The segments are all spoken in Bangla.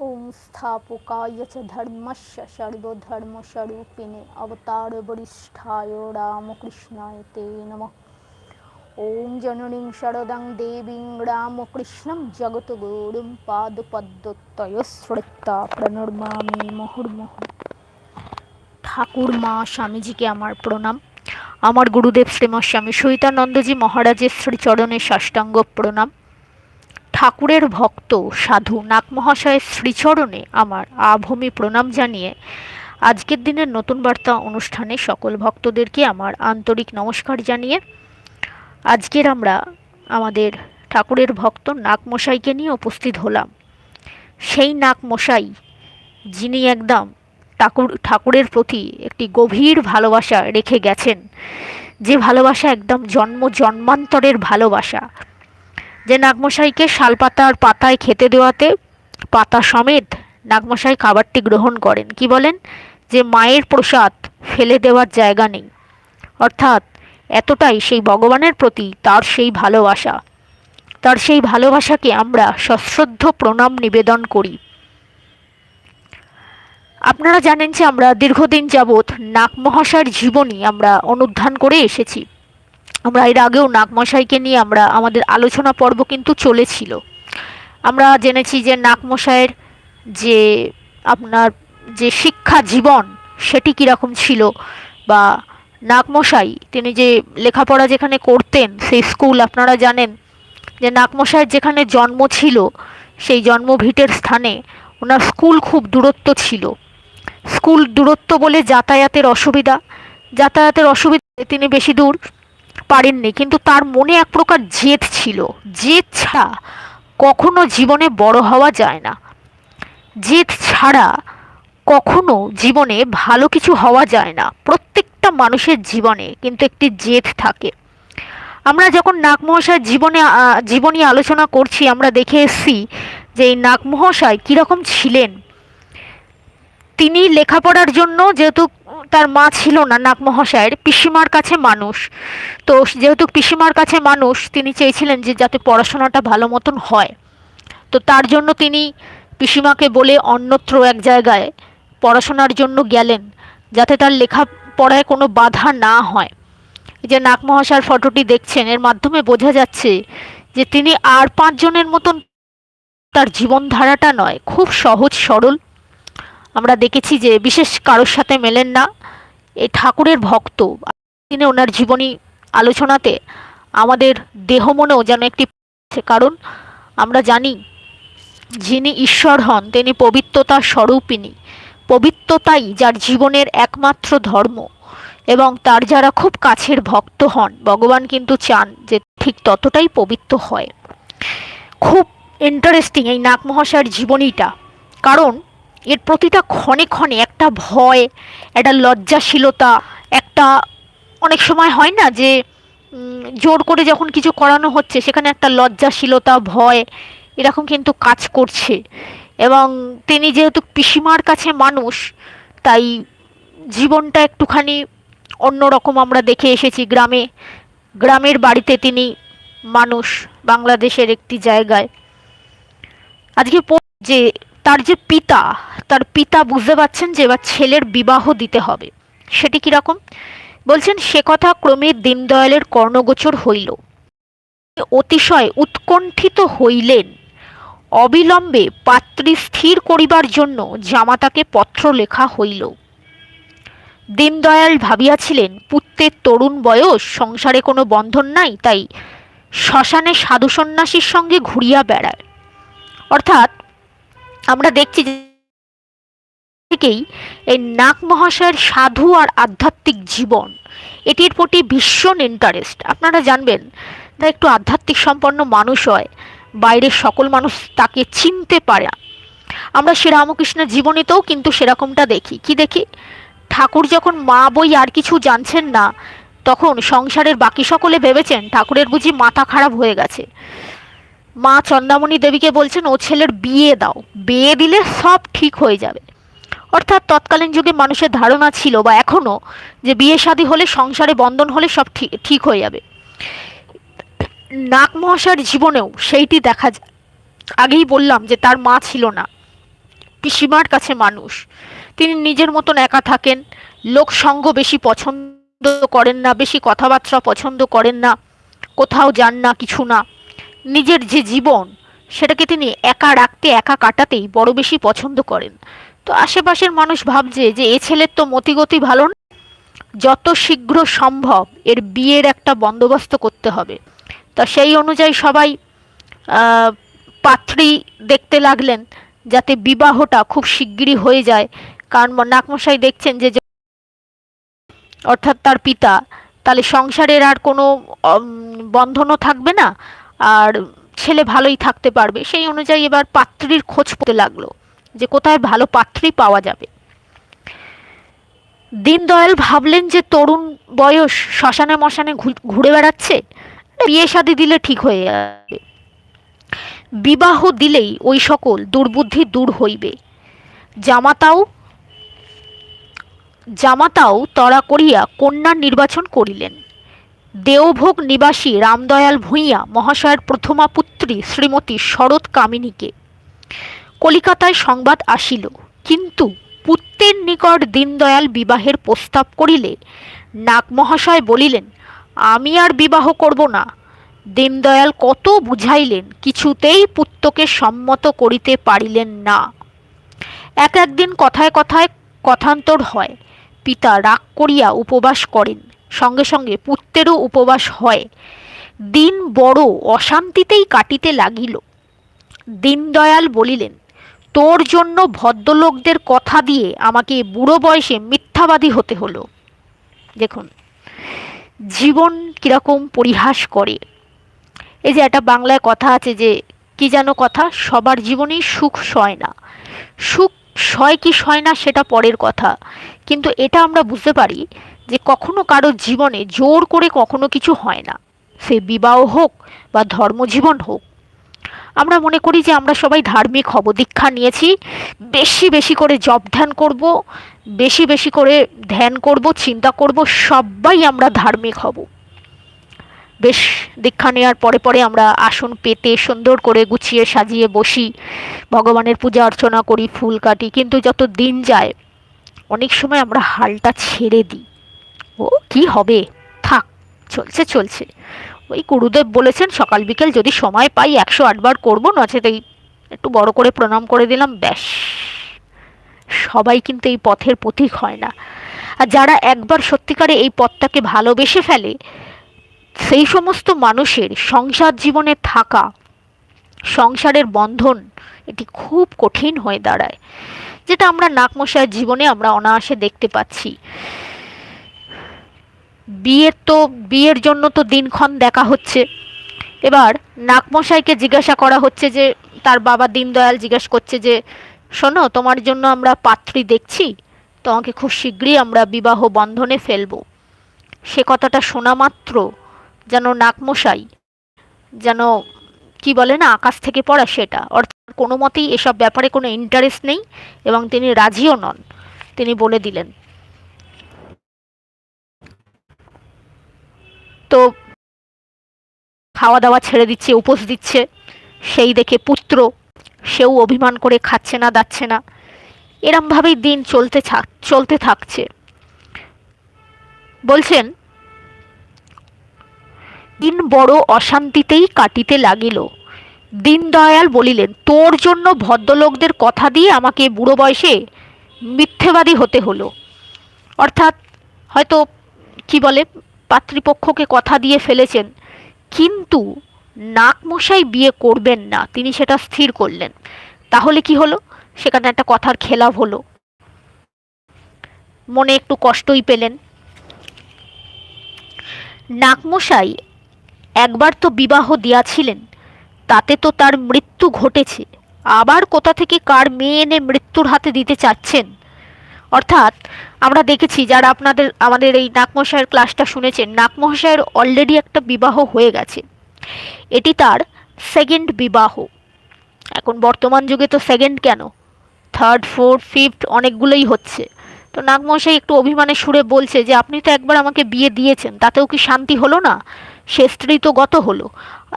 ওম স্থাপকায় চ ধর্মস্য সর্বধর্মস্বরূপিণে অবতার বরিষ্ঠায় রামকৃষ্ণায় তে নম ওম জননীং শরদং দেবীং রামকৃষ্ণম জগৎগুরুম পাদপদ্মত্রয়শ্রিতা প্রণর্মামি মুহুর্মুহ ঠাকুর মা স্বামীজিকে আমার প্রণাম। আমার গুরুদেব শ্রীমস্বামী সৈতানন্দজি মহারাজের শ্রীচরণে সাষ্টাঙ্গ প্রণাম। ঠাকুরের ভক্ত সাধু নাগ মহাশয়ের শ্রীচরণে আমার আভূমি প্রণাম জানিয়ে আজকের দিনের নতুন বার্তা অনুষ্ঠানে সকল ভক্তদেরকে আমার আন্তরিক নমস্কার জানিয়ে আজকের আমরা আমাদের ঠাকুরের ভক্ত নাগ মশাইকে নিয়ে উপস্থিত হলাম। সেই নাগ মশাই যিনি একদম ঠাকুর, ঠাকুরের প্রতি একটি গভীর ভালোবাসা রেখে গেছেন, যে ভালোবাসা একদম জন্ম, জন্মান্তরের ভালোবাসা। যে নাগমশাইকে শালপাতার পাতায় খেতে দেওয়াতে পাতা সমেত নাগমশাই খাবারটি গ্রহণ করেন। কি বলেন? যে মায়ের প্রসাদ ফেলে দেওয়ার জায়গা নেই। অর্থাৎ এতটাই সেই ভগবানের প্রতি তার সেই ভালোবাসা। তার সেই ভালোবাসাকে আমরা সশ্রদ্ধ প্রণাম নিবেদন করি। আপনারা জানেন যে আমরা দীর্ঘদিন যাবৎ নাগ মহাশয়ের জীবনী আমরা অনুধ্যান করে এসেছি। আমরা এর আগেও নাগমশাইকে নিয়ে আমরা, আমাদের আলোচনা পর্ব কিন্তু চলেছিল। আমরা জেনেছি যে নাগমশাইয়ের যে আপনার যে শিক্ষা জীবন, সেটি কীরকম ছিল বা নাগমশাই, তিনি যে লেখাপড়া যেখানে করতেন, সেই স্কুল আপনারা জানেন যে নাগমশাইয়ের যেখানে জন্ম ছিল, সেই জন্মভিটের স্থানে ওনার স্কুল খুব দূরত্ব ছিল। স্কুল দূরত্ব বলে যাতায়াতের অসুবিধা যাতায়াতের অসুবিধা তিনি বেশি দূর। পারেননি, কিন্তু তার মনে এক প্রকার জেদ ছিল। জেদ ছাড়া কখনো জীবনে বড় হওয়া যায় না। জেদ ছাড়া কখনো জীবনে ভালো কিছু হওয়া যায় না, প্রত্যেকটা মানুষের জীবনে কিন্তু একটি জেদ থাকে। আমরা যখন নাগমহাশয়ের জীবনে জীবনী আলোচনা করছি, আমরা দেখে এসছি যে এই নাগমহাশয় কীরকম ছিলেন। তিনি লেখাপড়ার জন্য যেহেতু তার মা ছিল না, নাগ মহাশয়ের পিসিমার কাছে মানুষ। তো যেহেতু পিসিমার কাছে মানুষ, তিনি চেয়েছিলেন যে যাতে পড়াশোনাটা ভালো মতন হয়। তো তার জন্য তিনি পিসিমাকে বলে অন্যত্র এক জায়গায় পড়াশোনার জন্য গেলেন, যাতে তার লেখাপড়ায় কোনো বাধা না হয়। যে নাগ মহাশয়ের ফটোটি দেখছেন, এর মাধ্যমে বোঝা যাচ্ছে যে তিনি আর পাঁচজনের মতন তার জীবনধারাটা নয়, খুব সহজ সরল আমরা দেখেছি যে বিশেষ কারোর সাথে মেলেন না। এই ঠাকুরের ভক্ত। তিনি ওনার জীবনী আলোচনাতে আমাদের দেহ মনেও যেন একটি কারণ আমরা জানি, যিনি ঈশ্বর হন, তিনি পবিত্রতার স্বরূপিনী পবিত্রতাই যার জীবনের একমাত্র ধর্ম এবং তার যারা খুব কাছের ভক্ত হন, ভগবান কিন্তু চান যে ঠিক ততটাই পবিত্র হয়। খুব ইন্টারেস্টিং এই নাগ মহাশয়ের জীবনীটা। কারণ এর প্রতিটা ক্ষণে ক্ষণে একটা ভয়, একটা লজ্জাশীলতা, একটা অনেক সময় হয় না যে জোর করে যখন কিছু করানো হচ্ছে সেখানে একটা লজ্জাশীলতা, ভয় এরকম কিন্তু কাজ করছে। এবং তিনি যেহেতু পিসিমার কাছে মানুষ, তাই জীবনটা একটুখানি অন্যরকম আমরা দেখে এসেছি গ্রামে। গ্রামের বাড়িতে তিনি মানুষ, বাংলাদেশের একটি জায়গায়। আজকে যে তার যে পিতা, তার পিতা বুঝতে পারছেন যে এবার ছেলের বিবাহ দিতে হবে। সেটি কীরকম বলছেন, সে কথা ক্রমে দীনদয়ালের কর্ণগোচর হইল। অতিশয় উৎকণ্ঠিত হইলেন। অবিলম্বে পাত্রী স্থির করিবার জন্য জামাতাকে পত্র লেখা হইল। দীনদয়াল ভাবিয়াছিলেন, পুত্রের তরুণ বয়স, সংসারে কোনো বন্ধন নাই, তাই শ্মশানে সাধু সন্ন্যাসীর সঙ্গে ঘুরিয়া বেড়ায়। অর্থাৎ আমরা দেখছি থেকেই এই নাগ মহাশয়ের সাধু আর আধ্যাত্মিক জীবন, এটির প্রতি ভীষণ ইন্টারেস্ট আপনারা জানবেন, তা একটু আধ্যাত্মিক সম্পন্ন মানুষ হয়, বাইরের সকল মানুষ তাকে চিনতে পারে আমরা শ্রীরামকৃষ্ণের জীবনীতেও কিন্তু সেরকমটা দেখি। কি দেখি? ঠাকুর যখন মা বই আর কিছু জানছেন না, তখন সংসারের বাকি সকলে ভেবেছেন ঠাকুরের বুঝি মাথা খারাপ হয়ে গেছে। মা চন্দামণি দেবীকে বলছেন, ও ছেলের বিয়ে দাও। বিয়ে দিলে সব ঠিক হয়ে যাবে। অর্থাৎ তৎকালীন যুগে মানুষের ধারণা ছিল বা এখনও যে বিয়ে শাদী হলে, সংসারে বন্ধন হলে সব ঠিক হয়ে যাবে। নাগ মহাশয়ের জীবনেও সেইটি দেখা যায়। আগেই বললাম যে তার মা ছিল না। পিসিমার কাছে মানুষ। তিনি নিজের মতন একা থাকেন। লোকসঙ্গ বেশি পছন্দ করেন না, বেশি কথাবার্তা পছন্দ করেন না। কোথাও যান না, কিছু না। নিজের যে জীবন, সেটাকে তিনি একা রাখতে, একা কাটাতেই বড় বেশি পছন্দ করেন। তো আশেপাশের মানুষ ভাবছে যে এ ছেলের তো মতিগতি ভালো না। যত শীঘ্র সম্ভব এর বিয়ের একটা বন্দোবস্ত করতে হবে। তা সেই অনুযায়ী সবাই পাত্রী দেখতে লাগলেন যাতে বিবাহটা খুব শিগগিরই হয়ে যায়। কারণ নাকমশাই দেখছেন যে- অর্থাৎ তার পিতা, তাহলে সংসারের আর কোনো বন্ধনও থাকবে না। আর ছেলে ভালোই থাকতে পারবে। সেই অনুযায়ী এবার পাত্রীর খোঁজ পেতে লাগল যে কোথায় ভালো পাত্রী পাওয়া যাবে। দীনদয়াল ভাবলেন যে তরুণ বয়স শ্মশানে মশানে ঘুরে বেড়াচ্ছে, বিয়ে শাদি দিলে ঠিক হয়ে যাবে। বিবাহ দিলেই ওই সকল দুর্বুদ্ধি দূর হইবে। জামাতাও জামাতাও তড়া করিয়া কন্যার নির্বাচন করিলেন। দেওভোগ নিবাসী রামদয়াল ভূঁইয়া মহাশয়ের প্রথমা পুত্রী শ্রীমতী শরৎ কামিনীকে। কলিকাতায় সংবাদ আসিল, কিন্তু পুত্রের নিকট দীনদয়াল বিবাহের প্রস্তাব করিলে নাগ মহাশয় বলিলেন, আমি আর বিবাহ করব না দীনদয়াল কত বুঝাইলেন, কিছুতেই পুত্রকে সম্মত করিতে পারিলেন না। এক একদিন কথায় কথায় কথান্তর হয়, পিতা রাগ করিয়া উপবাস করেন। সঙ্গে সঙ্গে পুত্রেরও উপবাস হয়। দিন বড় অশান্তিতেই কাটিতে লাগিল। দীনদয়াল বলিলেন, তোর জন্য ভদ্রলোকদের কথা দিয়ে আমাকে বুড়ো বয়সে মিথ্যাবাদী হতে হলো। দেখুন, জীবন কীরকম পরিহাস করে। এই যে একটা বাংলায় কথা আছে যে, কি যেন কথা? সবার জীবনেই সুখ সয় না। সুখ সয় কি সয় না সেটা পরের কথা। কিন্তু এটা আমরা বুঝতে পারি যে কখনো কারও জীবনে জোর করে কখনো কিছু হয় না। সে বিবাহ হোক বা ধর্মজীবন হোক। আমরা মনে করি যে আমরা সবাই ধার্মিক হব, দীক্ষা নিয়েছি, বেশি বেশি করে জপ ধ্যান করব, বেশি বেশি করে ধ্যান করব, চিন্তা করব, সবাই আমরা ধার্মিক হব। বেশ, দীক্ষা নেওয়ার পরে পরে আমরা আসন পেতে সুন্দর করে গুছিয়ে সাজিয়ে বসি, ভগবানের পূজা অর্চনা করি, ফুল কাটি, কিন্তু যত দিন যায়, অনেক সময় আমরা হালটা ছেড়ে দিই। ও, কি হবে? থাক, চলছে চলছে। ওই গুরুদেব বলেছেন, সকাল বিকেল যদি সময় পাই একশো আটবার করব নচেত এই একটু বড় করে প্রণাম করে দিলাম, ব্যাস। সবাই কিন্তু এই পথের পথিক হয় না। আর যারা একবার সত্যিকারে এই পথটাকে ভালোবেসে ফেলে, সেই সমস্ত মানুষের সংসার জীবনে থাকা, সংসারের বন্ধন, এটি খুব কঠিন হয়ে দাঁড়ায়। যেটা আমরা নাকমশাইয়ের জীবনে আমরা অনায়াসে দেখতে পাচ্ছি। বিয়ের তো, বিয়ের জন্য তো দিনক্ষণ দেখা হচ্ছে। এবার নাকমশাইকে জিজ্ঞাসা করা হচ্ছে যে, তার বাবা দীনদয়াল জিজ্ঞেস করছে যে, শোনো, তোমার জন্য আমরা পাত্রী দেখছি, তোমাকে খুব শীঘ্রই আমরা বিবাহ বন্ধনে ফেলব। সে কথাটা শোনা মাত্র যেন নাকমশাই যেন, কি বলে না, আকাশ থেকে পড়া সেটা। অর্থাৎ কোনো মতেই এসব ব্যাপারে কোনো ইন্টারেস্ট নেই এবং তিনি রাজিও নন। তিনি বলে দিলেন তো খাওয়া দাওয়া ছেড়ে দিচ্ছে, উপোস দিচ্ছে। সেই দেখে পুত্র, সেও অভিমান করে খাচ্ছে না, দাচ্ছে না। এরমভাবেই দিন চলতে চলতে থাকছে। বলছেন, দিন বড় অশান্তিতেই কাটিতে লাগিল। দীনদয়াল বলিলেন, তোর জন্য ভদ্রলোকদের কথা দিয়ে আমাকে বুড়ো বয়সে মিথ্যেবাদী হতে হলো। অর্থাৎ হয়তো, কি বলে পাত্রীপক্ষকে কথা দিয়ে ফেলেছেন। কিন্তু নাকমশাই বিয়ে করবেন না, তিনি সেটা স্থির করলেন। তাহলে কি হলো? সেখানে একটা কথার খেলাপ হলো। মনে একটু কষ্টই পেলেন। নাকমশাই একবার তো বিবাহ দিয়াছিলেন, তাতে তো তার মৃত্যু ঘটেছে। আবার কোথা থেকে কার মেয়ে এনে মৃত্যুর হাতে দিতে চাচ্ছেন? অর্থাৎ আমরা দেখেছি যারা আপনাদের, আমাদের এই নাকমশাইয়ের ক্লাসটা শুনেছেন নাকমশাইয়ের অলরেডি একটা বিবাহ হয়ে গেছে। এটি তার সেকেন্ড বিবাহ। এখন বর্তমান যুগে তো সেকেন্ড কেন? থার্ড ফোর্থ ফিফথ অনেকগুলোই হচ্ছে। তো নাগমশাই একটু অভিমানের সুরে বলছে যে, আপনি তো একবার আমাকে বিয়ে দিয়েছেন, তাতেও কি শান্তি হলো না? সে স্ত্রী তো গত হলো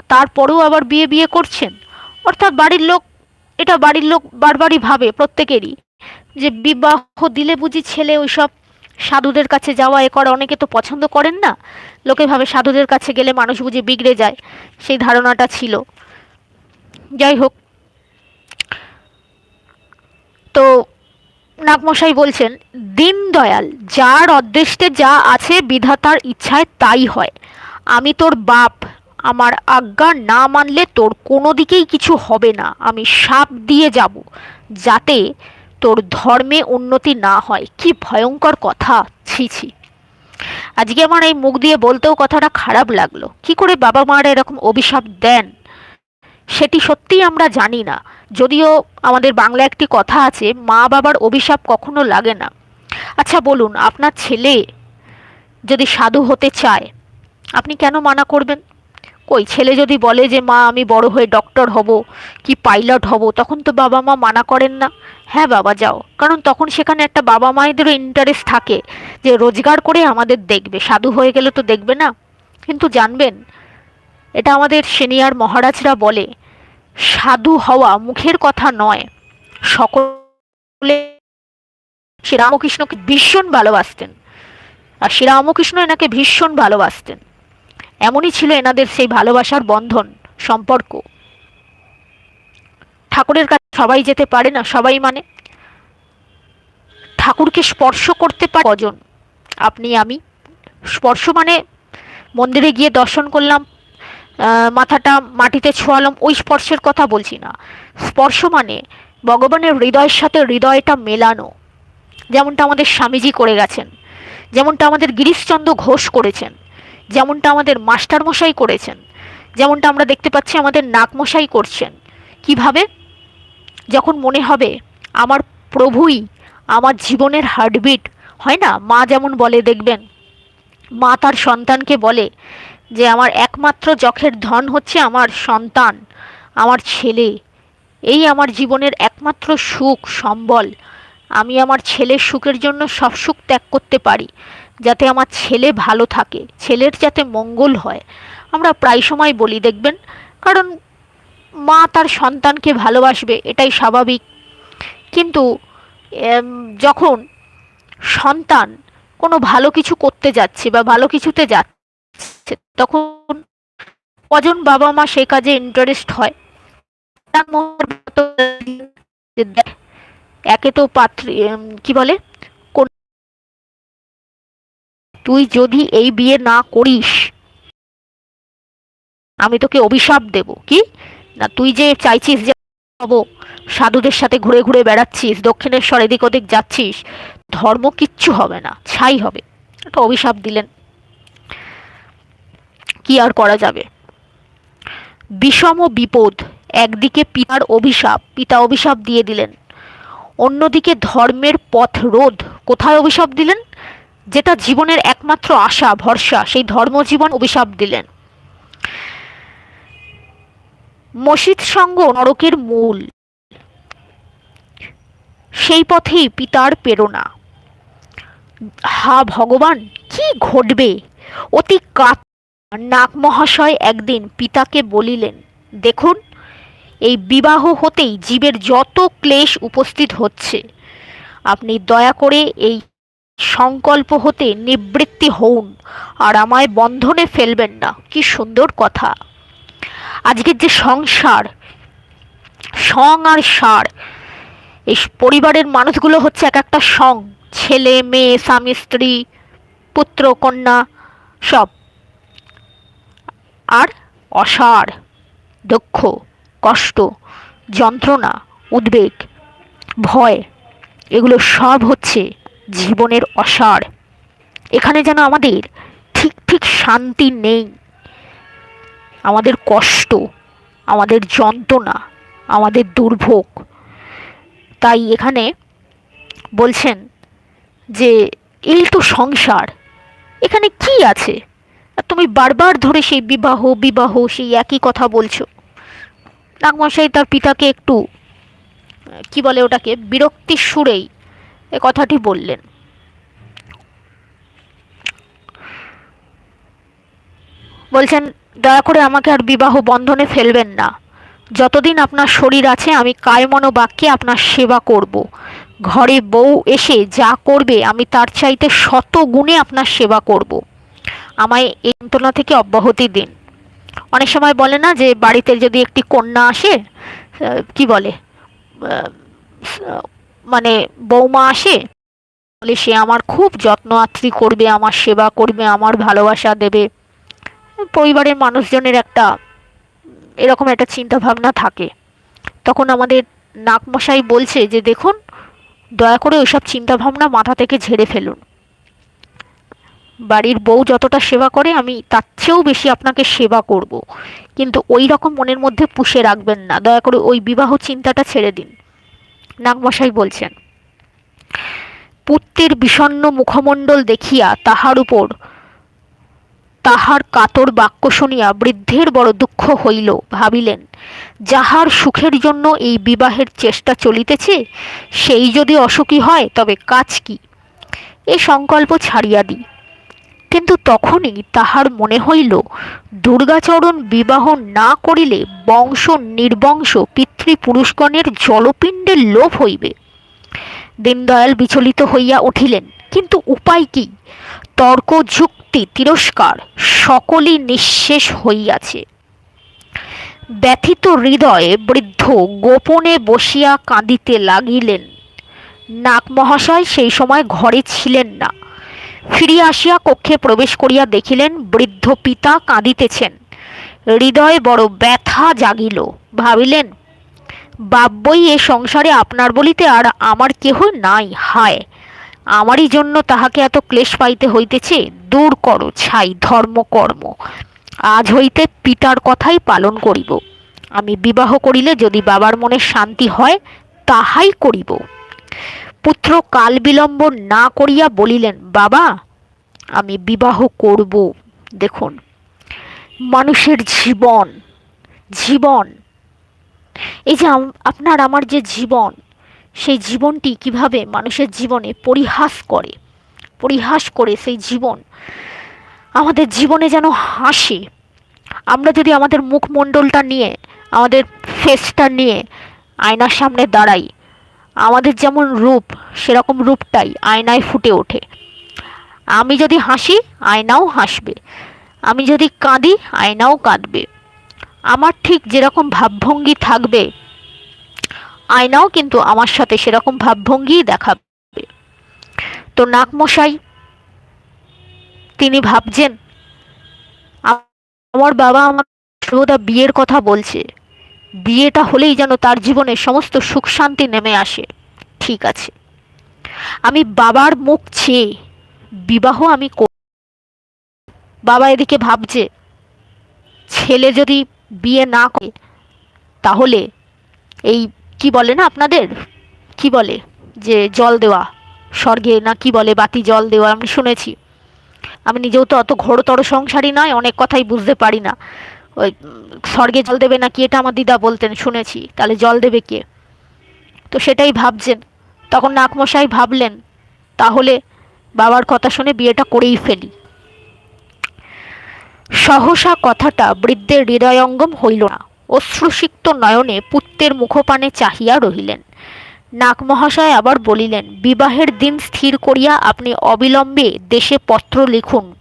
তারপরেও আবার বিয়ে বিয়ে করছেন? অর্থাৎ বাড়ির লোক, এটা বাড়ির লোক বারবারই ভাবে প্রত্যেকেরই। যে বিবাহ দিলে বুঝি ছেলে ওইসব সাধুদের কাছে যাওয়া এ করা অনেকে তো পছন্দ করেন না। লোকে ভাবে সাধুদের কাছে গেলে মানুষ বুঝি বিগড়ে যায়, সেই ধারণাটা ছিল। যাই হোক। তো নাগমশাই বলছেন দীনদয়াল যার অদৃষ্টে যা আছে বিধাতার ইচ্ছায় তাই হয়। আমি তোর বাপ, আমার আজ্ঞা না মানলে তোর কোনো দিকেই কিছু হবে না। আমি সাপ দিয়ে যাব, যাতে তোর ধর্মে উন্নতি না হয়। কি ভয়ঙ্কর কথা। ছি ছি। আজকে আমার এই মুখ দিয়ে বলতেও কথাটা খারাপ লাগল। কি করে বাবা মারা এরকম অভিশাপ দেন? সেটি সত্যিই আমরা জানি না। যদিও আমাদের বাংলা একটি কথা আছে, মা বাবার অভিশাপ কখনো লাগে না। আচ্ছা বলুন, আপনার ছেলে যদি সাধু হতে চায়, আপনি কেন মানা করবেন? কই? ছেলে যদি বলে যে, মা, আমি বড় হয়ে ডক্টর হব, কি পাইলট হব, তখন তো বাবা মা মানা করেন না। হ্যাঁ বাবা, যাও। কারণ তখন সেখানে একটা বাবা মায়েদেরও ইন্টারেস্ট থাকে যে, রোজগার করে আমাদের দেখবে। সাধু হয়ে গেলে তো দেখবে না। কিন্তু জানবেন, এটা আমাদের সিনিয়র মহারাজরা বলে, সাধু হওয়া মুখের কথা নয়। সকলে শ্রীরামকৃষ্ণকে ভীষণ ভালোবাসতেন। আর শ্রীরামকৃষ্ণ এনাকে ভীষণ ভালোবাসতেন। এমনই ছিল এনাদের সেই ভালোবাসার বন্ধন, সম্পর্ক। ঠাকুরের কাছে সবাই যেতে পারে না, সবাই মানে। ঠাকুরকে স্পর্শ করতে পারে কজন? আপনি, আমি। স্পর্শ মানে মন্দিরে গিয়ে দর্শন করলাম মাথাটা মাটিতে ছোঁয়ালাম, ওই স্পর্শের কথা বলছি না। স্পর্শ মানে ভগবানের হৃদয়ের সাথে হৃদয়টা মেলানো, যেমনটা আমাদের স্বামীজি করে গেছেন, যেমনটা আমাদের গিরিশচন্দ্র ঘোষ করেছেন। যেমনটা আমাদের মাস্টারমশাই করেছেন, যেমনটা আমরা দেখতে পাচ্ছি আমাদের নাকমশাই করছেন। কীভাবে? যখন মনে হবে, আমার প্রভুই আমার জীবনের হার্টবিট হয় না? মা যেমন বলে, দেখবেন। মা তার সন্তানকে বলে যে, আমার একমাত্র যখের ধন হচ্ছে আমার সন্তান, আমার ছেলে। এই আমার জীবনের একমাত্র সুখ, সম্বল। আমি আমার ছেলের সুখের জন্য সব সুখ ত্যাগ করতে পারি। যাতে আমার ছেলে ভালো থাকে, ছেলের যাতে মঙ্গল হয়। আমরা প্রায় সময় বলি, দেখবেন? কারণ মা তার সন্তানকে ভালোবাসবে, এটাই স্বাভাবিক। কিন্তু যখন সন্তান কোনো ভালো কিছু করতে যাচ্ছে বা ভালো কিছুতে যাচ্ছে, তখন কজন বাবা মা সে কাজে ইন্টারেস্ট হয়? একে তো পাত্রী কি বলে? তুই যদি এই বিয়ে না করিস, আমি তোকে অভিশাপ দেব, কি? না, তুই যে চাইছিস যে সাধুদের সাথে ঘুরে ঘুরে বেড়াচ্ছিস, দক্ষিণেশ্বর এদিক ওদিক যাচ্ছিস, ধর্ম কিচ্ছু হবে না, ছাই হবে। একটা অভিশাপ দিলেন। কি আর করা যাবে? বিষম বিপদ, একদিকে পিতার অভিশাপ, পিতা অভিশাপ দিয়ে দিলেন। অন্যদিকে ধর্মের পথ রোধ, কোথায় অভিশাপ দিলেন? যেটা জীবনের একমাত্র আশা, ভরসা, সেই ধর্মজীবন অভিশাপ দিলেন। মসজিদ সঙ্গ নরকের মূল। সেই পথেই পিতার প্রেরণা। হা ভগবান, কি ঘটবে? অতি কাত নাগ মহাশয় একদিন পিতাকে বলিলেন, দেখুন, এই বিবাহ হতেই জীবের যত ক্লেশ উপস্থিত হচ্ছে। আপনি দয়া করে এই সংকল্প হতে নিবৃত্তি হউন আর আমায় বন্ধনে ফেলবেন না। কি সুন্দর কথা। আজকের যে সংসার, সং আর সার, এই পরিবারের মানুষগুলো হচ্ছে এক একটা সং। ছেলে, মেয়ে, স্বামী, স্ত্রী, পুত্র, কন্যা, সব। আর অসার, দুঃখ, কষ্ট, যন্ত্রণা, উদ্বেগ, ভয়, এগুলো সব হচ্ছে জীবনের অসার। এখানে যেন আমাদের ঠিক ঠিক শান্তি নেই। আমাদের কষ্ট, আমাদের যন্ত্রণা, আমাদের দুর্ভোগ। তাই এখানে বলছেন যে, এই তো সংসার, এখানে কি আছে? আর তুমি বারবার ধরে সেই বিবাহ বিবাহ, সেই একই কথা বলছো। নাগমশাই তার পিতাকে একটু, কি বলে ওটাকে, বিরক্তির সুরেই এ কথাটি বললেন বলছেন, দয়া করে আমাকে আর বিবাহ বন্ধনে ফেলবেন না যতদিন আপনার শরীর আছে, আমি কায় মনোবাক্যে আপনার সেবা করব। ঘরে বউ এসে যা করবে, আমি তার চাইতে শত গুণে আপনার সেবা করব। আমায় এই যন্ত্রণা থেকে অব্যাহতি দিন অনেক সময় বলে না যে, বাড়িতে যদি একটি কন্যা আসে কি বলে মানে বৌমা আসে, বলে সে আমার খুব যত্ন আত্রি করবে, আমার সেবা করবে, আমার ভালোবাসা দেবে। পরিবারের মানুষজনের একটা, এরকম একটা চিন্তা ভাবনা থাকে। তখন আমাদের নাকমশাই বলছে যে, দেখুন, দয়া করে ওইসব চিন্তা ভাবনা মাথা থেকে ঝেড়ে ফেলুন। বাড়ির বউ যতটা সেবা করে, আমি তার চেয়েও বেশি আপনাকে সেবা করব। কিন্তু ওই রকম মনের মধ্যে পুষে রাখবেন না। দয়া করে ওই বিবাহ চিন্তাটা ছেড়ে দিন। নাগমশাই বলছেন, পুত্রের বিষণ্ণ মুখমণ্ডল দেখিয়া তাহার উপর তাহার কাতর বাক্য শুনিয়া বৃদ্ধের বড় দুঃখ হইল। ভাবিলেন, যাহার সুখের জন্য এই বিবাহের চেষ্টা চলিতেছে, সেই যদি অসুখী হয় তবে কাজ কি? এ সংকল্প ছাড়িয়া দিই। কিন্তু তখনই তাহার মনে হইল, দুর্গাচরণ বিবাহ না করিলে বংশ নির্বংশ পিতৃপুরুষগণের জলপিণ্ডের লোভ হইবে। দীনদয়াল বিচলিত হইয়া উঠিলেন, কিন্তু উপায় কি? তর্ক যুক্তি তিরস্কার সকলই নিঃশেষ হইয়াছে। ব্যথিত হৃদয়ে বৃদ্ধ গোপনে বসিয়া কাঁদিতে লাগিলেন। নাগ মহাশয় সেই সময় ঘরে ছিলেন না। ফিরিয়া আসিয়া কক্ষে প্রবেশ করিয়া দেখিলেন, বৃদ্ধ পিতা কাঁদিতেছেন। হৃদয়ে বড় ব্যথা জাগিল। ভাবিলেন বাব্যই এ সংসারে আপনার বলিতে আর আমার কেহ নাই, হায়! আমারই জন্য তাহাকে এত ক্লেশ পাইতে হইতেছে, দূর করো, ছাই ধর্মকর্ম আজ হইতে পিতার কথাই পালন করিব। আমি বিবাহ করিলে যদি বাবার মনে শান্তি হয়, তাহাই করিব। পুত্র কাল বিলম্ব না করিয়া বলিলেন, বাবা, আমি বিবাহ করব। দেখুন, মানুষের জীবন জীবন। এই যে আপনার আমার যে জীবন, সেই জীবনটি কীভাবে মানুষের জীবনে পরিহাস করে? পরিহাস করে সেই জীবন। আমাদের জীবনে যেন হাসে। আমরা যদি আমাদের মুখমণ্ডলটা নিয়ে, আমাদের ফেসটা নিয়ে আয়নার সামনে দাঁড়াই আমাদের যেমন রূপ, সেরকম রূপটাই আয়নায় ফুটে ওঠে। আমি যদি হাসি, আয়নাও হাসবে। আমি যদি কাঁদি, আয়নাও কাঁদবে। আমার ঠিক যেরকম ভাবভঙ্গি থাকবে, আয়নাও কিন্তু আমার সাথে সেরকম ভাবভঙ্গিই দেখাবে। তো নাকমশাই তিনি ভাবছেন, আমার বাবা আমার সর্বদা বিয়ের কথা বলছে। বিয়েটা হলেই যেন তার জীবনে সমস্ত সুখ শান্তি নেমে আসে। ঠিক আছে। আমি বাবার মুখ চেয়ে বিবাহ আমি বাবা এদিকে ভাবছে, ছেলে যদি বিয়ে না করে, তাহলে এই কি বলে না আপনাদের? কি বলে? যে জল দেওয়া, স্বর্গে না কি বলে, বাতি জল দেওয়া, আমি শুনেছি। আমি নিজেও তো অত ঘোরতর সংসারী নয়, অনেক কথাই বুঝতে পারি না। ওই স্বর্গে জল দেবে নাকি? এটা আমার দিদা বলতেন, শুনেছি। তাহলে জল দেবে কে? তো সেটাই ভাবছেন। তখন নাকমশাই ভাবলেন, তাহলে বাবার কথা শুনে বিয়েটা করেই ফেলি। সহসা কথাটা বৃদ্ধের হৃদয়ঙ্গম হইল না। অশ্রুসিক্ত নয়নে পুত্রের মুখপানে চাহিয়া রহিলেন। নাক মহাশয় আবার বলিলেন, বিবাহের দিন স্থির করিয়া আপনি অবিলম্বে দেশে পত্র লিখুন।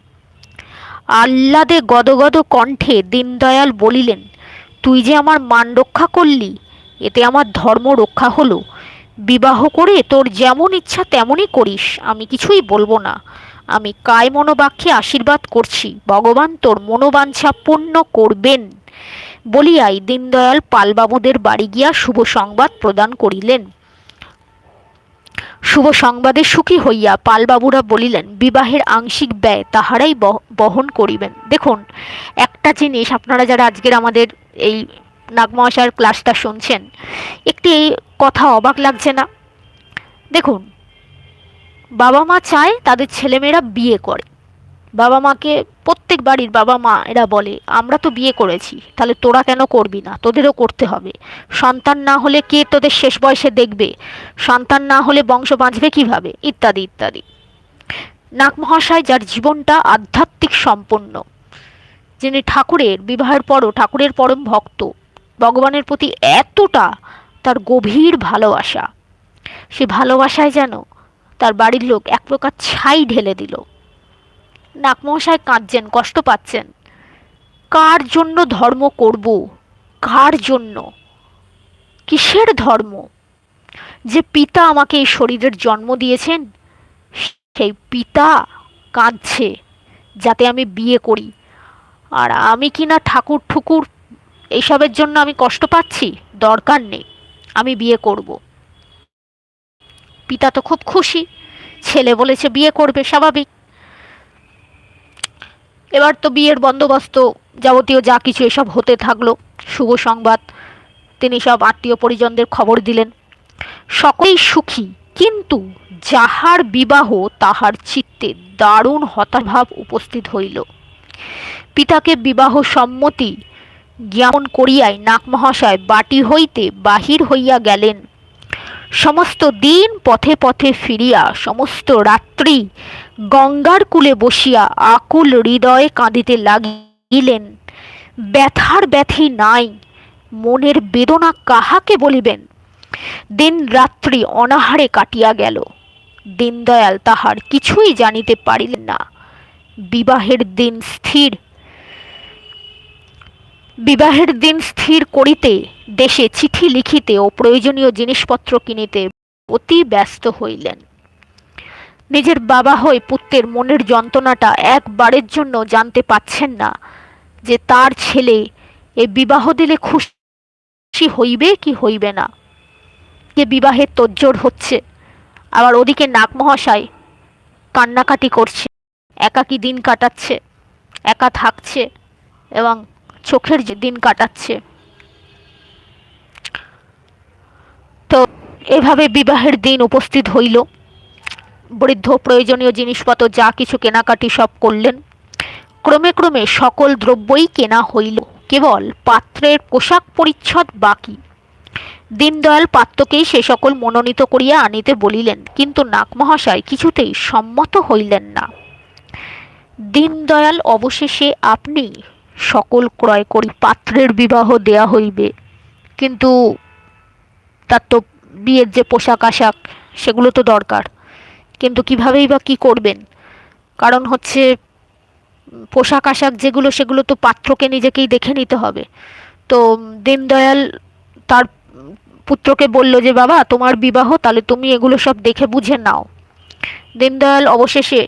আহ্লাদে গদগদ কণ্ঠে দীনদয়াল বলিলেন, তুই যে আমার মান রক্ষা করলি, এতে আমার ধর্ম রক্ষা হলো। বিবাহ করে তোর যেমন ইচ্ছা তেমনই করিস, আমি কিছুই বলব না। আমি কায় মনোবাক্যে আশীর্বাদ করছি, ভগবান তোর মনোবাঞ্ছা পূর্ণ করবেন। বলিয়াই দীনদয়াল পালবাবুদের বাড়ি গিয়া শুভ সংবাদ প্রদান করিলেন। শুভ সংবাদে সুখী হইয়া পালবাবুরা বলিলেন, বিবাহের আংশিক ব্যয় তাহারাই বহ- বহন করিবেন। দেখুন, একটা জিনিস আপনারা যারা আজকের আমাদের এই নাগমহাশয়ের ক্লাসটা শুনছেন, একটি কথা অবাক লাগছে না। দেখুন, বাবা মা চায় তাদের ছেলেমেয়েরা বিয়ে করে। বাবা মাকে, প্রত্যেক বাড়ির বাবা মা এরা বলে, আমরা তো বিয়ে করেছি, তাহলে তোরা কেন করবি না? তোদেরও করতে হবে। সন্তান না হলে কে তোদের শেষ বয়সে দেখবে? সন্তান না হলে বংশ বাঁচবে কীভাবে? ইত্যাদি ইত্যাদি। নাগ মহাশয় যার জীবনটা আধ্যাত্মিক সম্পন্ন, যিনি ঠাকুরের, বিবাহের পরও ঠাকুরের পরম ভক্ত, ভগবানের প্রতি এতটা তার গভীর ভালোবাসা, সে ভালোবাসায় যেন তার বাড়ির লোক এক প্রকার ছাই ঢেলে দিল। নাকমশায় কাঁদছেন, কষ্ট পাচ্ছেন। কার জন্য ধর্ম করব? কার জন্য? কিসের ধর্ম? যে পিতা আমাকে এই শরীরের জন্ম দিয়েছেন, সেই পিতা কাঁদছে যাতে আমি বিয়ে করি। আর আমি কি না ঠাকুর ঠুকুর এইসবের জন্য আমি কষ্ট পাচ্ছি? দরকার নেই, আমি বিয়ে করব। পিতা তো খুব খুশি, ছেলে বলেছে বিয়ে করবে, স্বাভাবিক। এবার তো বিয়ের বন্দোবস্ত যাবতীয় যা কিছু এসব হতে থাকল। শুভ সংবাদ। তিনি সব আত্মীয় পরিজনদের খবর দিলেন। সকলেই সুখী, কিন্তু যাহার বিবাহ তাহার চিত্তে দারুণ হতাভাব উপস্থিত হইল। পিতাকে বিবাহ সম্মতি জ্ঞাপন করিয়াই নাগমহাশয় বাটি হইতে বাহির হইয়া গেলেন। সমস্ত দিন পথে পথে ফিরিয়া, সমস্ত রাত্রি গঙ্গার কূলে বসিয়া আকুল হৃদয়ে কাঁদিতে লাগিলেন। ব্যথার ব্যথি নাই, মনের বেদনা কাহাকে বলিবেন? দিন রাত্রি অনাহারে কাটিয়া গেল দীনদয়াল তাহার কিছুই জানিতে পারিলেন না। বিবাহের দিন স্থির, বিবাহের দিন স্থির করিতে দেশে চিঠি লিখিতে ও প্রয়োজনীয় জিনিসপত্র কিনিতে অতি ব্যস্ত হইলেন। নিজের বাবা হয়ে পুত্রের মনের যন্ত্রণাটা একবারের জন্য জানতে পাচ্ছেন না যে তার ছেলে এ বিবাহ দিলে খুশি হইবে কি হইবে না। যে বিবাহের তোজ্জোর হচ্ছে। আবার ওদিকে নাগমহাশয় কান্নাকাটি করছে। একাকি দিন কাটাচ্ছে, একা থাকছে এবং চোখের যে দিন কাটাচ্ছে। তো এভাবে বিবাহের দিন উপস্থিত হইল। বৃদ্ধ প্রয়োজনীয় জিনিসপত্র, যা কিছু কেনাকাটি সব করলেন। ক্রমে ক্রমে সকল দ্রব্যই কেনা হইল। কেবল পাত্রের পোশাক পরিচ্ছদ বাকি। দীনদয়াল পাত্রকেই সে সকল মনোনীত করিয়া আনিতে বলিলেন, কিন্তু নাগমহাশয়, কিছুতেই সম্মত হইলেন না। দীনদয়াল অবশেষে আপনি সকল ক্রয় করি, পাত্রের বিবাহ দেয়া হইবে। কিন্তু তার তো বিয়ের যে পোশাক আশাক, সেগুলো তো দরকার। কিন্তু কিভাবেই বা কি করবেন? কারণ হচ্ছে, পোশাক আশাক যেগুলো, সেগুলো তো পাত্রকে নিজেকেই দেখে নিতে হবে। তো দীনদয়াল তার পুত্রকে বলল যে, বাবা, তোমার বিবাহ, তাহলে তুমি এগুলো সব দেখে বুঝে নাও। দীনদয়াল অবশেষে,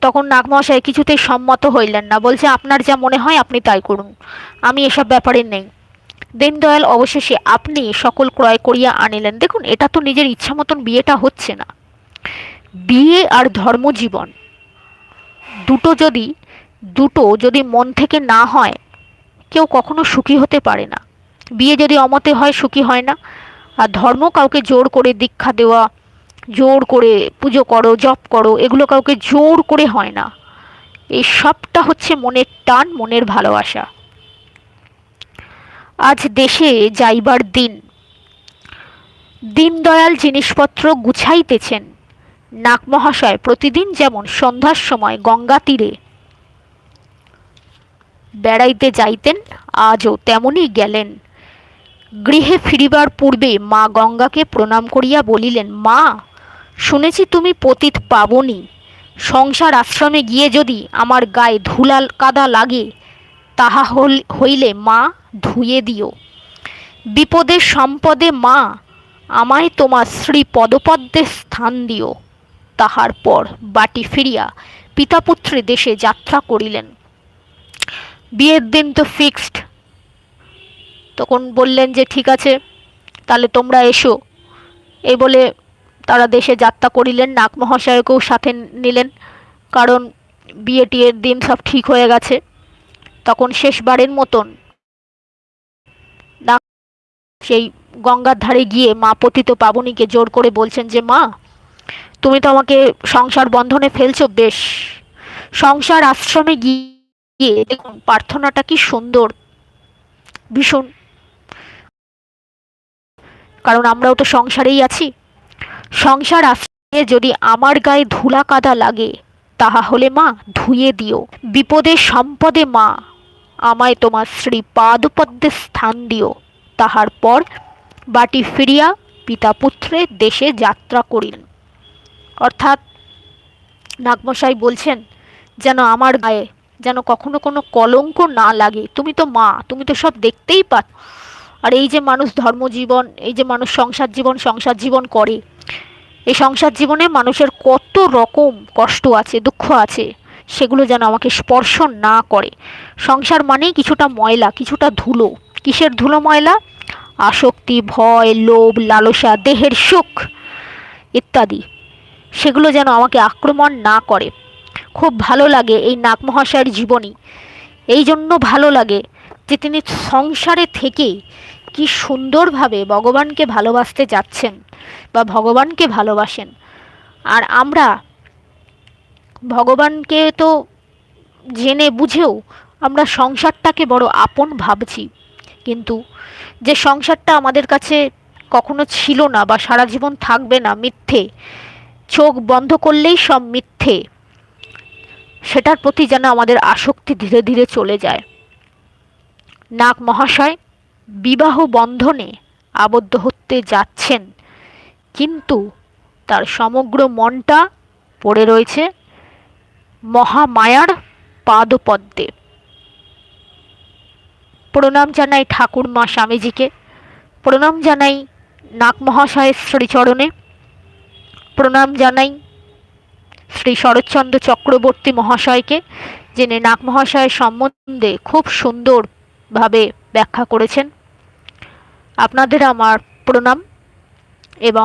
তখন নাগমহাশয় কিছুতেই সম্মত হইলেন না। বলছে, আপনার যা মনে হয় আপনি তাই করুন। আমি এসব ব্যাপারে নেই। দীনদয়াল অবশেষে আপনি সকল ক্রয় করিয়া আনিলেন। দেখুন, এটা তো নিজের ইচ্ছা মতন বিয়েটা হচ্ছে না। বিয়ে আর ধর্মজীবন। দুটো যদি দুটো যদি মন থেকে না হয়, কেউ কখনো সুখী হতে পারে না। বিয়ে যদি অমতে হয়, সুখী হয় না। আর ধর্ম কাউকে জোর করে দীক্ষা দেওয়া, জোর করে পুজো করো, জপ করো, এগুলো কাউকে জোর করে হয় না। এই সবটা হচ্ছে মনের টান, মনের ভালোবাসা। আজ দেশে যাইবার দিন। দীনদয়াল জিনিসপত্র গুছাইতেছেন। নাগমহাশয় প্রতিদিন যেমন সন্ধ্যার সময় গঙ্গা তীরে বেড়াইতে যাইতেন, আজও তেমনই গেলেন। গৃহে ফিরিবার পূর্বে মা গঙ্গাকে প্রণাম করিয়া বলিলেন, মা, শুনেছি তুমি পতিত পাবনি। সংসার আশ্রমে গিয়ে যদি আমার গায়ে ধুলাল কাদা লাগে, তাহা হইলে মা, ধুয়ে দিও। বিপদে সম্পদে মা, আমায় তোমার শ্রী পদপদ্মে স্থান দিও। তাহার পর বাটি ফিরিয়া পিতাপুত্রী দেশে যাত্রা করিলেন। বিয়ের দিন তো ফিক্সড তখন বললেন যে, ঠিক আছে, তাহলে তোমরা এসো। এই বলে তারা দেশে যাত্রা করিলেন। নাগ মহাশয়কেও সাথে নিলেন, কারণ বিয়ে টিয়ের দিন সব ঠিক হয়ে গেছে। তখন শেষবারের মতন সেই গঙ্গার ধারে গিয়ে মা পতিত পাবনীকে জোর করে বলছেন যে, মা তুমি তো আমাকে সংসার বন্ধনে ফেলছো, বেশ। সংসার আশ্রমে গিয়ে দেখুন, প্রার্থনাটা কি সুন্দর, ভীষণ। কারণ আমরাও তো সংসারেই আছি। সংসার আশ্রমে যদি আমার গায়ে ধুলা কাদা লাগে তাহা হলে মা, ধুয়ে দিও। বিপদে সম্পদে মা, আমায় তোমার শ্রী পাদপদ্মে স্থান দিও। তাহার পর বাটি ফিরিয়া পিতা পুত্রের দেশে যাত্রা করিলেন। অর্থাৎ নাগমশাই বলছেন, যেন আমার গায়ে যেন কখনো কোনো কলঙ্ক না লাগে। তুমি তো মা, তুমি তো সব দেখতেই পাচ্ছ। আর এই যে মানুষ ধর্মজীবন, এই যে মানুষ সংসার জীবন সংসার জীবন করে, এই সংসার জীবনে মানুষের কত রকম কষ্ট আছে, দুঃখ আছে, সেগুলো যেন আমাকে স্পর্শ না করে। সংসার মানেই কিছুটা ময়লা, কিছুটা ধুলো। কিসের ধুলো ময়লা? আসক্তি, ভয়, লোভ, লালসা, দেহের সুখ ইত্যাদি। সেগুলো যেন আমাকে আক্রমণ না করে। খুব ভালো লাগে এই নাগ মহাশয়ের জীবনী। এই জন্য ভালো লাগে যে তিনি সংসারে থেকে কি সুন্দরভাবে ভগবানকে ভালোবাসতে যাচ্ছেন বা ভগবানকে ভালোবাসেন। আর আমরা ভগবানকে তো জেনে বুঝেও আমরা সংসারটাকে বড় আপন ভাবছি। কিন্তু যে সংসারটা আমাদের কাছে কখনো ছিল না বা সারা জীবন থাকবে না মিথ্যে চোখ বন্ধ করলেই সব মিথ্যে। সেটার প্রতি যেন আমাদের আসক্তি ধীরে ধীরে চলে যায়। নাগ মহাশয়, বিবাহ বন্ধনে আবদ্ধ হতে যাচ্ছেন, কিন্তু তার সমগ্র মনটা পড়ে রয়েছে মহামায়ার পাদপদ্মে। প্রণাম জানাই ঠাকুর মা স্বামীজিকে, প্রণাম জানাই নাগ মহাশয়ের শ্রীচরণে। প্রণাম জানাই শ্রী শরৎচন্দ্র চক্রবর্তী মহাশয়কে, যিনি নাগ মহাশয়ের সম্বন্ধে খুব সুন্দরভাবে ব্যাখ্যা করেছেন। আপনাদের আমার প্রণাম এবং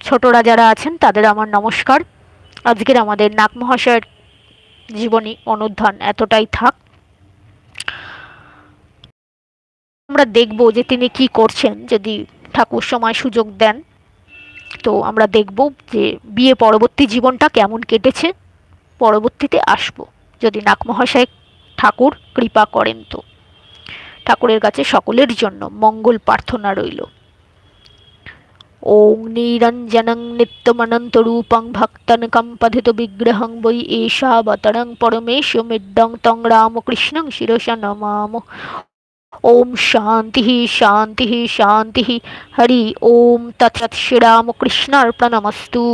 ছোটরা যারা আছেন, তাদের আমার নমস্কার। আজকের আমাদের নাগ মহাশয়ের জীবনী অনুধান এতটাই থাক। আমরা দেখব যে তিনি কি করছেন, যদি ঠাকুর সময় সুযোগ দেন। তো আমরা দেখব যে বিয়ে পরবর্তী জীবনটা কেমন কেটেছে। পরবর্তীতে আসব, যদি নাক মহাশয় ঠাকুর কৃপা করেন তো। ঠাকুরের কাছে সকলের জন্য মঙ্গল প্রার্থনা রইল। ওং নিরঞ্জনং নিত্যমনন্তরূপং ভক্তনকম পথিত বিগ্রহং বৈ এষাবতরং পরমেশমিডং তং রামকৃষ্ণং শিরসা নমাম। ওম শান্তি শান্তি শান্তি হরি ওম তৎসৎ শ্রীরামকৃষ্ণার্পণমস্তু